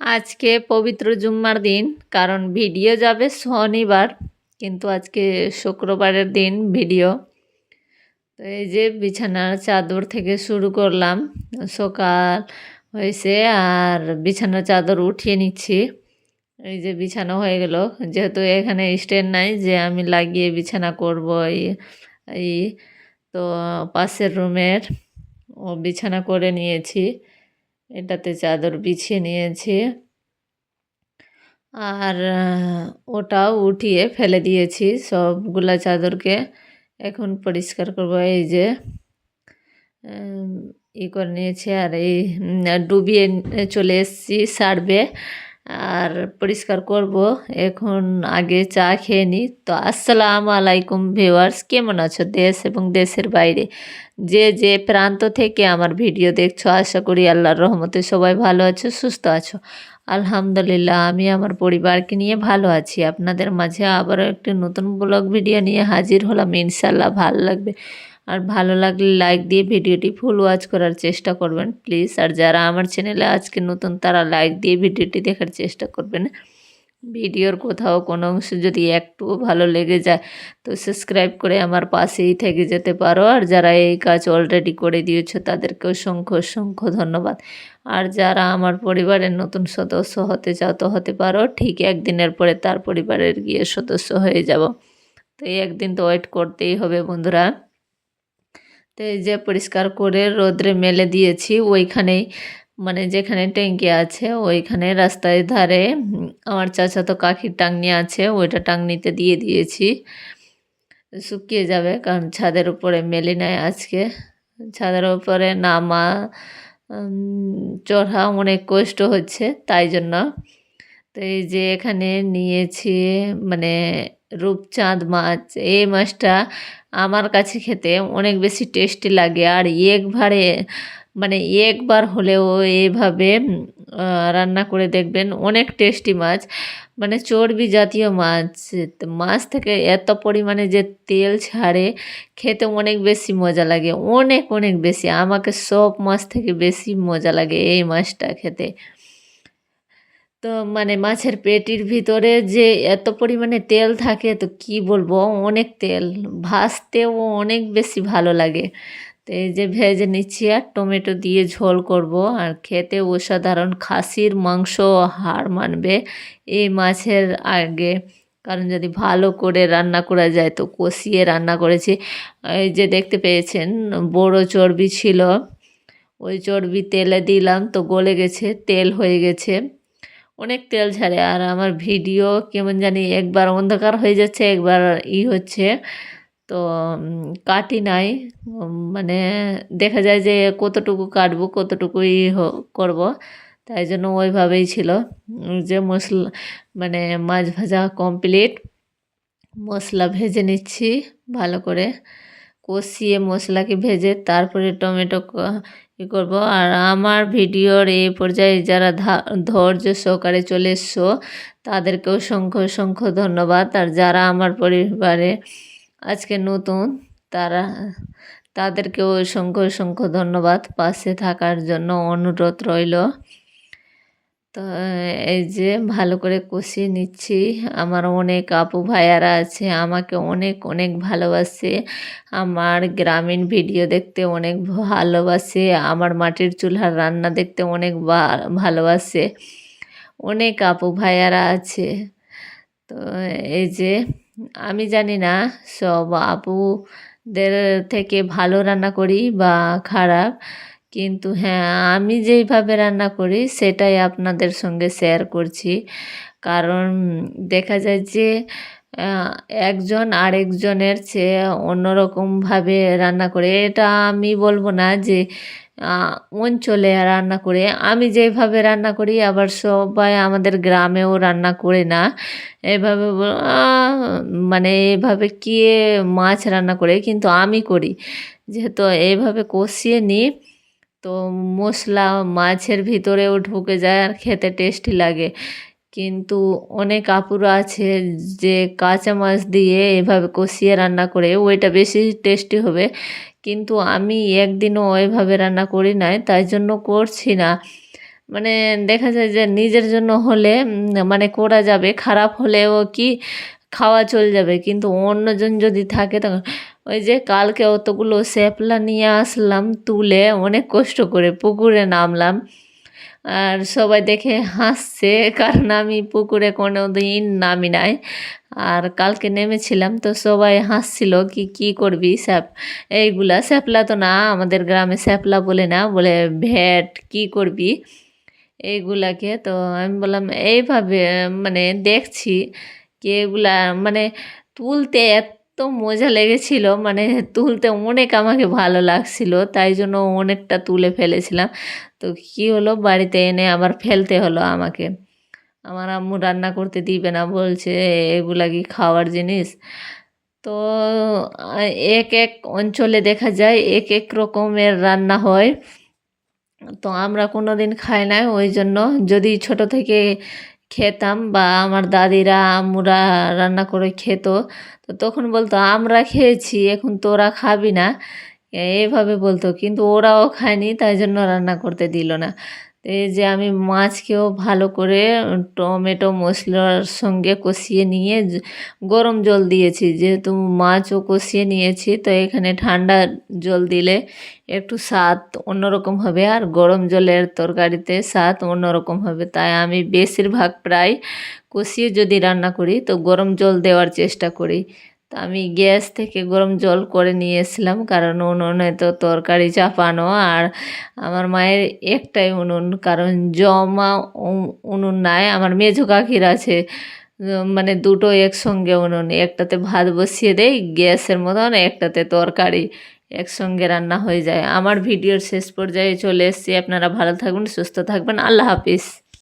আজকে পবিত্র জুম্মার দিন, কারণ ভিডিও যাবে শনিবার, কিন্তু আজকে শুক্রবারের দিন ভিডিও। তো এই যে বিছানার চাদর থেকে শুরু করলাম, সকাল হয়েছে আর বিছানার চাদর উঠিয়ে নিচ্ছি। এই যে বিছানা হয়ে গেল, যেহেতু এখানে স্ট্যান্ড নাই যে আমি লাগিয়ে বিছানা করব এই এই তো পাশের রুমের ও বিছানা করে নিয়েছি। এটাতে চাদর বিছিয়ে নিয়েছি। আর ওটাও উঠিয়ে ফেলে দিয়েছি সবগুলা চাদরকে। এখন পরিষ্কার করব এই যে ই করে নিয়েছি আর এই ডুবিয়ে চলে এসেছি সারবে। আর পরিষ্কার করব, এখন আগে চা খেয়ে নিই তো আসসালাম আলাইকুম ভিউয়ার্স, কেমন আছো দেশ এবং দেশের বাইরে? যে যে প্রান্ত থেকে আমার ভিডিও দেখছ, আশা করি আল্লাহর রহমতে সবাই ভালো আছো, সুস্থ আছো। আলহামদুলিল্লাহ, আমি আমার পরিবারকে নিয়ে ভালো আছি। আপনাদের মাঝে আবারও একটি নতুন ব্লগ ভিডিও নিয়ে হাজির হলাম। ইনশাল্লাহ ভালো লাগবে। আর ভালো লাগলে লাইক দিয়ে ভিডিওটি ফুল ওয়াচ করার চেষ্টা করবেন প্লিজ আর যারা আমার চ্যানেলে আজকে নতুন, তারা লাইক দিয়ে ভিডিওটি দেখার চেষ্টা করবেন। ভিডিওর কোথাও কোনো অংশ যদি একটুও ভালো লেগে যায়, তো সাবস্ক্রাইব করে আমার পাশেই থেকে যেতে পারো। আর যারা এই কাজ অলরেডি করে দিয়েছ তাদেরকে অসংখ্য অসংখ্য ধন্যবাদ। আর যারা আমার পরিবারের নতুন সদস্য হতে চাও, তো হতে পারো। ঠিক একদিনের পরে তার পরিবারের গিয়ে সদস্য হয়ে যাব। তো এই একদিন তো ওয়েট করতেই হবে বন্ধুরা। তো এই যে পরিষ্কার করে রোদ্রে মেলে দিয়েছি, ওইখানেই মানে যেখানে ট্যাঙ্কি আছে, ওইখানে রাস্তায় ধারে আমার চাচাতো কাকির টাংনি আছে, ওইটা টাংনিতে দিয়ে দিয়েছি। শুকিয়ে যাবে, কারণ ছাদের উপরে মেলে নেয় আজকে। ছাদের উপরে নামা চড়া অনেক কষ্ট হচ্ছে, তাই জন্য। তো এই যে এখানে নিয়েছি মানে রূপচাঁদ মাছ, এই মাছটা আমার কাছে খেতে অনেক বেশি টেস্টি লাগে। আর একবারে মানে একবার হলেও এভাবে রান্না করে দেখবেন অনেক টেস্টি মাছ। মানে চর্বি জাতীয় মাছ মাছ থেকে এত পরিমাণে যে তেল ছাড়ে, খেতে অনেক বেশি মজা লাগে। অনেক অনেক বেশি। আমাকে সব মাছ থেকে বেশি মজা লাগে এই মাছটা খেতে। তো মানে মাছের পেটির ভিতরে যে এত পরিমাণে তেল থাকে, তো কি বলব? অনেক তেল। ভাজতেও অনেক বেশি ভালো লাগে। তো এই যে ভেজে নিচ্ছি আর টমেটো দিয়ে ঝোল করব। আর খেতে অসাধারণ খাসির মাংস হাড় মানবে এই মাছের আগে। কারণ যদি ভালো করে রান্না করা যায়, তো কষিয়ে রান্না করেছি। এই যে দেখতে পেয়েছেন, বড় চর্বি ছিল। ওই চর্বি তেলে দিলাম, তো গলে গেছে, তেল হয়ে গেছে। অনেক তেল ছাড়ে আর আমার ভিডিও কেমন জানি একবার অন্ধকার হয়ে যাচ্ছে, একবার ই হচ্ছে। তো কাটি নাই। মানে দেখা যায় যে কতটুকু কাটবো কতটুকু ই করব, তাই জন্য ওইভাবেই ছিল। যে মশলা মানে মাছ ভাজা কমপ্লিট মশলা ভেজে নিচ্ছি ভালো করে। কষিয়ে মশলাকে ভেজে তারপরে টমেটো ই করব। আর আমার ভিডিওর এই পর্যায়ে যারা ধৈর্য সহকারে চলে এসছো, তাদেরকেও অসংখ্য অসংখ্য ধন্যবাদ। আর যারা আমার পরিবারে আজকে নতুন, তারা, তাদেরকেও অসংখ্য অসংখ্য ধন্যবাদ। পাশে থাকার জন্য অনুরোধ রইল। তো এই যে ভালো করে কষিয়ে নিচ্ছি। আমার অনেক আপু ভাইয়ারা আছে, আমাকে অনেক অনেক ভালোবাসে। আমার গ্রামীণ ভিডিও দেখতে অনেক ভালোবাসে, আমার মাটির চুলার রান্না দেখতে অনেক ভালোবাসে। অনেক আপু ভাইয়ারা আছে। তো, এই যে আমি জানি না, সব আপুদের থেকে ভালো রান্না করি বা খারাপ। কিন্তু হ্যাঁ আমি যেইভাবে রান্না করি সেটাই আপনাদের সঙ্গে শেয়ার করছি। কারণ দেখা যায় যে একজন আরেকজনের চেয়ে অন্যরকমভাবে রান্না করে। এটা আমি বলব না যে অঞ্চলে রান্না করে। আমি যেভাবে রান্না করি আবার সবাই আমাদের গ্রামেও রান্না করে না। এভাবে মানে এভাবে কে মাছ রান্না করে, কিন্তু আমি করি। যেহেতু এইভাবে কষিয়ে নিই তো মশলা মাছের ভিতরেও ঢুকে যায় আর খেতে টেস্টি লাগে। কিন্তু অনেক আপুরা আছে যে কাঁচা মাছ দিয়ে এভাবে কষিয়ে রান্না করে, ওইটা বেশি টেস্টি হবে। কিন্তু আমি একদিনও ওইভাবে রান্না করি নাই, তাই জন্য করছি না। মানে দেখা যায় যে নিজের জন্য হলে মানে করা যাবে, খারাপ হলেও কি, খাওয়া চলে যাবে। কিন্তু অন্যজন যদি থাকে তখন ওই যে কালকে অতগুলো শ্যাপলা নিয়ে আসলাম, তুলে অনেক কষ্ট করে পুকুরে নামলাম। আর সবাই দেখে হাসছে, কারণ আমি পুকুরে কোনো দিন নামি নাই। আর কালকে নেমেছিলাম তো সবাই হাসছিল কি কি করবি স্যাপ এইগুলা স্যাপলা তো না, আমাদের গ্রামে স্যাপলা বলে না, বলে ভ্যাট কি করবি? এইগুলাকে তো আমি বললাম, এইভাবে মানে দেখছি কি এগুলা মানে তুলতে এত মজা লেগেছিল। মানে তুলতে অনেক আমাকে ভালো লাগছিল, তাই জন্য অনেকটা তুলে ফেলেছিলাম। তো কী হলো? বাড়িতে এনে আবার ফেলতে হলো আমাকে। আমার আম্মু রান্না করতে দিবে না, বলছে এগুলা কি খাওয়ার জিনিস? তো এক এক অঞ্চলে দেখা যায় এক এক রকমের রান্না হয়। তো আমরা কোনো দিন খাই না ওই জন্য যদি ছোট থেকে খেতাম বা আমার দাদিরা, আম্মুরা রান্না করে খেত। তো তখন বলতো, আমরা খেয়েছি, এখন তোরা খাবি না। এভাবে বলতো, কিন্তু ওরাও খায়নি, তাই জন্য রান্না করতে দিল না। এই যে আমি মাছকেও ভালো করে টমেটো মশলার সঙ্গে কষিয়ে নিয়ে গরম জল দিয়েছি। যেহেতু মাছও কষিয়ে নিয়েছি, তো এখানে ঠান্ডা জল দিলে একটু স্বাদ অন্যরকম হবে আর গরম জলের তরকারিতে স্বাদ অন্যরকম হবে। তাই আমি বেশিরভাগ প্রায় কষিয়ে যদি রান্না করি, তো গরম জল দেওয়ার চেষ্টা করি। তো আমি গ্যাস থেকে গরম জল করে নিয়ে এসেছিলাম কারণ উনুনে তো তরকারি চাপানো আর আমার মায়ের একটাই উনুন, কারণ জমা উনুন নাই, আমার মেঝো কাকির আছে। মানে দুটো একসঙ্গে উনুন, একটাতে ভাত বসিয়ে দেই, গ্যাসের মতন একটাতে তরকারি একসঙ্গে রান্না হয়ে যায়। আমার ভিডিওর শেষ পর্যায়ে চলে এসেছি, আপনারা ভালো থাকবেন সুস্থ থাকবেন, আল্লাহ হাফিজ।